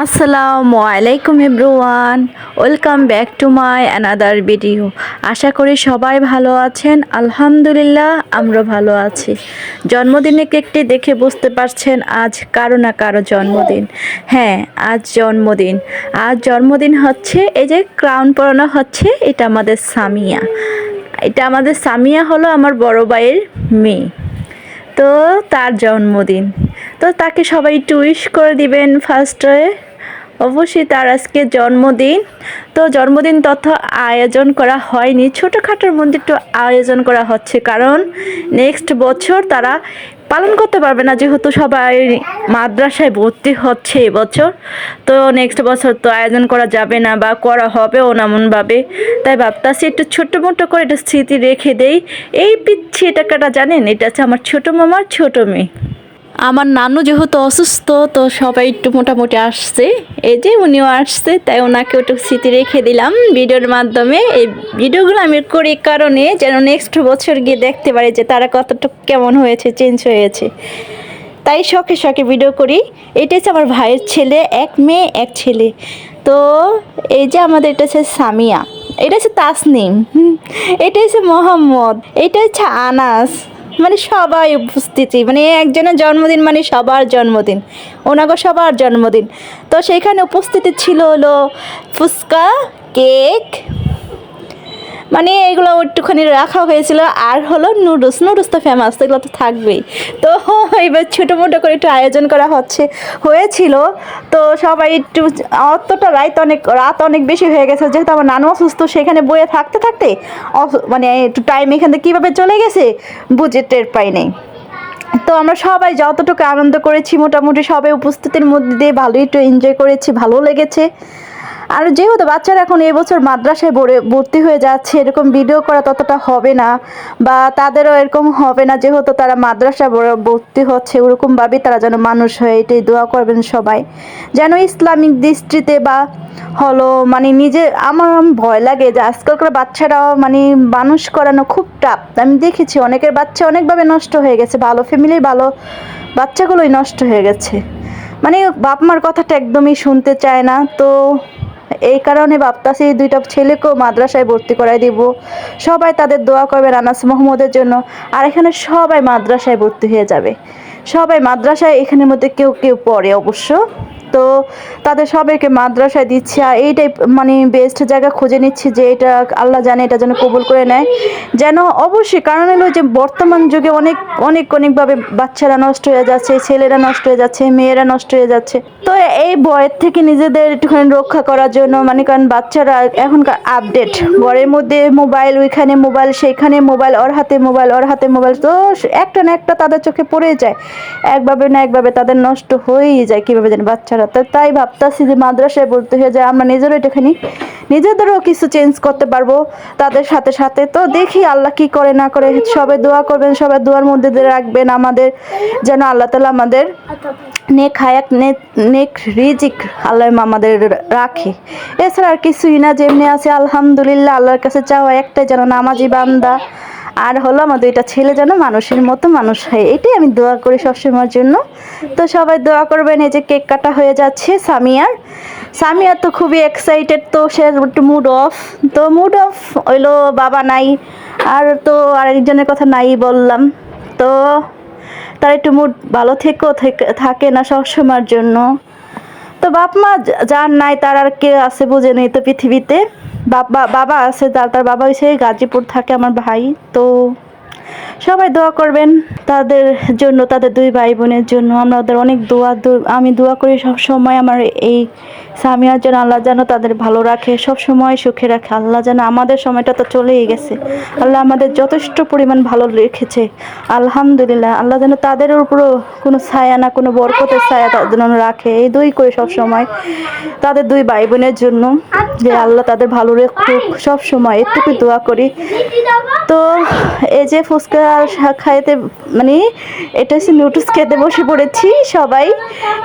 আসসালামু আলাইকুম everyone, welcome back to my another video. আশা করি সবাই ভালো আছেন, আলহামদুলিল্লাহ আমরা ভালো আছি। জন্মদিনে কেকটি দেখে বুঝতে পারছেন আজ কারও না কারও জন্মদিন। হ্যাঁ আজ জন্মদিন। আজ জন্মদিন হচ্ছে, এই যে ক্রাউন পরানো হচ্ছে, এটা আমাদের সামিয়া। এটা আমাদের সামিয়া হলো আমার বড় ভাইয়ের মেয়ে। তো তার জন্মদিন। তো তাকে সবাই একটু উইশ করে দিবেন ফার্স্টে অবশ্যই তার আজকে জন্মদিন। তো জন্মদিন তথ্য আয়োজন করা হয়নি। ছোটোখাটোর মধ্যে একটু আয়োজন করা হচ্ছে কারণ নেক্সট বছর তারা পালন করতে পারবে না যেহেতু সবাই মাদ্রাসায় ভর্তি হচ্ছে এবছর তো নেক্সট বছর তো আয়োজন করা যাবে না বা করা হবেও না এমনভাবে। তাই ভাবতাছি একটু ছোটো মোটো করে একটা স্মৃতি রেখে দেই। এই পিচ্ছি টাকাটা জানেন? এটা হচ্ছে আমার ছোটো মামার ছোটো মেয়ে। আমার নানু যেহেতু অসুস্থ, তো সবাই একটু মোটামুটি আসছে। এই যে উনিও আসছে, তাই ওনাকে একটু স্মৃতি রেখে দিলাম ভিডিওর মাধ্যমে। এই ভিডিওগুলো আমি করি কারণে যেন নেক্সট বছর গিয়ে দেখতে পারি যে তারা কতটুকু কেমন হয়েছে চেঞ্জ হয়েছে। তাই শখে শখে ভিডিও করি। এটা হচ্ছে আমার ভাইয়ের ছেলে, এক মেয়ে, এক ছেলে। তো এই যে আমাদের এটা হচ্ছে সামিয়া, এটা হচ্ছে তাসনিম এটা হচ্ছে মোহাম্মদ, এটা হচ্ছে আনাস। মানে সবাই উপস্থিতি মানে একজনের জন্মদিন মানে সবার জন্মদিন ওনাকে সবার জন্মদিন। তো সেইখানে উপস্থিতি ছিল হলো ফুচকা, কেক মানে এগুলো একটুখানি রাখা হয়েছিল। আর হলো নুডলস নুডলস তো ফেমাস এগুলো তো থাকবেই। তো এবার ছোটো মোটো করে একটু আয়োজন করা হচ্ছে, হয়েছিল। তো সবাই একটু, অতটা রাত অনেক রাত অনেক বেশি হয়ে গেছে। যেহেতু আমার নানু অসুস্থ, সেখানে বয়ে থাকতে থাকতে মানে একটু টাইম এখান থেকে কীভাবে চলে গেছে, বুঝে টের পাই নেই। তো আমরা সবাই যতটুকু আনন্দ করেছি, মোটামুটি সবাই উপস্থিতির মধ্যে দিয়ে ভালোই একটু এনজয় করেছি, ভালো লেগেছে। আর যেহেতু বাচ্চারা এখন এবছর মাদ্রাসায় ভরে ভর্তি হয়ে যাচ্ছে, এরকম ভিডিও করা ততটা হবে না বা তাদেরও এরকম হবে না যেহেতু তারা মাদ্রাসা ভরে ভর্তি হচ্ছে, ওরকমভাবেই তারা যেন মানুষ হয়ে এটাই দোয়া করবেন সবাই। যেন ইসলামিক দৃষ্টিতে বা হলো মানে নিজে, আমার ভয় লাগে যে আজকালকার বাচ্চারাও মানে মানুষ করানো খুব টাফ আমি দেখেছি অনেকের বাচ্চা অনেকভাবে নষ্ট হয়ে গেছে, ভালো ফ্যামিলি ভালো বাচ্চাগুলোই নষ্ট হয়ে গেছে। মানে বাপ মার কথাটা একদমই শুনতে চায় না, তো এই কারণে ভাবতাছি দুইটা ছেলেকেও মাদ্রাসায় ভর্তি করাই দিব। সবাই তাদের দোয়া করবেন আনাস মোহাম্মদের জন্য। আর এখানে সবাই মাদ্রাসায় ভর্তি হয়ে যাবে। সবাই মাদ্রাসায় এখানের মধ্যে কেউ কেউ পড়ে অবশ্য। তো তাদের সবাইকে মাদ্রাসায় দিচ্ছি। আর এইটাই মানে বেস্ট জায়গা খুঁজে নিচ্ছি যে এটা আল্লাহ জানে এটা যেন কবুল করে নেয়। যেন অবশ্যই কারণ হলো যে বর্তমান যুগে অনেক অনেক, অনেকভাবে বাচ্চারা নষ্ট হয়ে যাচ্ছে, ছেলেরা নষ্ট হয়ে যাচ্ছে, মেয়েরা নষ্ট হয়ে যাচ্ছে। তো এই বয়ের থেকে নিজেদের একটুখানি রক্ষা করার জন্য মানে কারণ বাচ্চারা এখনকার আপডেট ঘরের মধ্যে মোবাইল ওইখানে মোবাইল সেইখানে মোবাইল ওর হাতে মোবাইল ওর হাতে মোবাইল তো একটা না একটা তাদের চোখে পড়ে যায়। একভাবে না একভাবে তাদের নষ্ট হয়েই যায়, কীভাবে জানি বাচ্চারা তো তাই ভাবতাছি যে মাদ্রাসায় ভর্তি হয়ে যায়, আমরা নিজেরও একটুখানি নিজেদেরও কিছু চেঞ্জ করতে পারব তাদের সাথে সাথে। তো দেখি আল্লাহ কি করে না করে, সবাই দোয়া করবেন, সবাই দোয়ার মধ্যে দিয়ে রাখবেন আমাদের, যেন আল্লাহ তালা আমাদের নেক হায়াত, নেক নেক রিজিক আল্লাহ আমাদের রাখে। এছাড়া আর কিছুই না, যেমনি আছে আলহামদুলিল্লাহ, আল্লাহর কাছে চাওয়া একটাই, যেন নামাজি বান্দা আর হলো আমার দুইটা ছেলে যেন মানুষের মতো মানুষ হয়। এটাই আমি দোয়া করি সবসময়ের জন্য। তো সবাই দোয়া করবেন, এই যে কেক কাটা হয়ে যাচ্ছে সামিয়ার। সামিয়ার তো খুবই এক্সাইটেড তো সে মুড অফ তো মুড অফ হইল বাবা নাই, আর তো আরেকজনের কথা নাই বললাম। তো তার একটু মুড ভালো থেকেও থেকে- থাকে না সবসময়ের জন্য। তো বাপ মা যার নাই তার আর কে আছে বুঝে নেই তো পৃথিবীতে। বাবা বাবা আছে তার তার বাবা হচ্ছে গাজীপুর থাকে আমার ভাই তো সবাই দোয়া করবেন তাদের জন্য, তাদের দুই ভাই বোনের জন্য। আমরা ওদের অনেক দোয়া আমি দোয়া করি সব সময় আমার এই সামিয়ার যেন আল্লাহ যেন তাদের ভালো রাখে, সব সময় সুখে রাখে। আল্লাহ যেন আমাদের সময়টা তো চলেই গেছে। আল্লাহ আমাদের যথেষ্ট পরিমাণ ভালো রেখেছে। আলহামদুলিল্লাহ, আল্লাহ যেন তাদের উপরও কোনো ছায়া না, কোনো বরকতের ছায়া তাদের রাখে। এই দুই করে সব সময় তাদের দুই ভাই বোনের জন্য, যে আল্লাহ তাদের ভালো রাখুক। সব সময় এটুকু দোয়া করি। তো এই যে ফুচকা খাইতে মানে এটা হচ্ছে নুডলস খেতে বসে পড়েছি সবাই।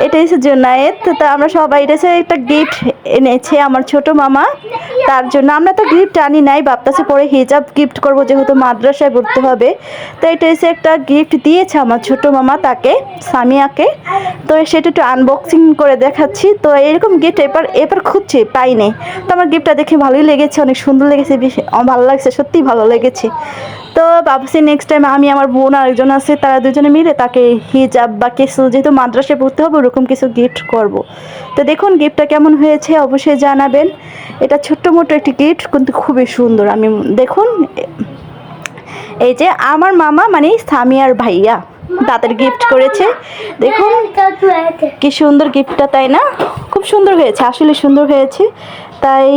এটা হচ্ছে জোনায়েত তো আমরা সবাই, এটা হচ্ছে একটা গিফট এনেছে আমার ছোট মামা। তার জন্য আমরা তো গিফট আনি নাই, ভাবতেছে পরে হিজাব গিফট করব যেহেতু মাদ্রাসায় পড়তে হবে। তো এটা হচ্ছে একটা গিফট দিয়েছে আমার ছোট মামা তাকে, সামিয়াকে। তো সেটা একটু আনবক্সিং করে দেখাচ্ছি। তো এরকম গিফট এবার এবার খুঁজছি, পাইনি। তো আমার গিফটটা দেখে ভালোই লেগেছে, অনেক সুন্দর লেগেছে ভালো লাগছে, সত্যিই ভালো লেগেছে। তো ভাবছি নেক্সট টাইম আমি আমার বোন আরেকজন আছে, তারা দুজনে মিলে তাকে হিজাব বা কিছু যেহেতু মাদ্রাসায় পড়তে হবে, ওরকম কিছু গিফট করব। তো দেখুন গিফটটা কেমন হয়েছে, অবশ্যই জানাবেন। এটা ছোট্ট মোটো একটি গিফট কিন্তু খুবই সুন্দর। আমি দেখুন, এই যে আমার মামা মানে সামিয়ার ভাইয়া, তাদের গিফট করেছে। দেখুন, কি সুন্দর গিফটটা তাই না? খুব সুন্দর হয়েছে, আসলে সুন্দর হয়েছে। তাই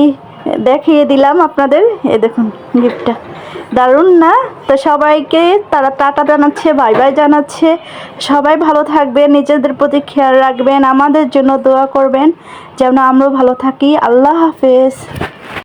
দেখিয়ে দিলাম আপনাদের এ দেখুন গিফটটা দারুণ না? তো সবাইকে তারা টাটা জানাচ্ছে, বাই বাই জানাচ্ছে। সবাই ভালো থাকবেন, নিজেদের প্রতি খেয়াল রাখবেন, আমাদের জন্য দোয়া করবেন, যেন আমরা ভালো থাকি। আল্লাহ হাফেজ।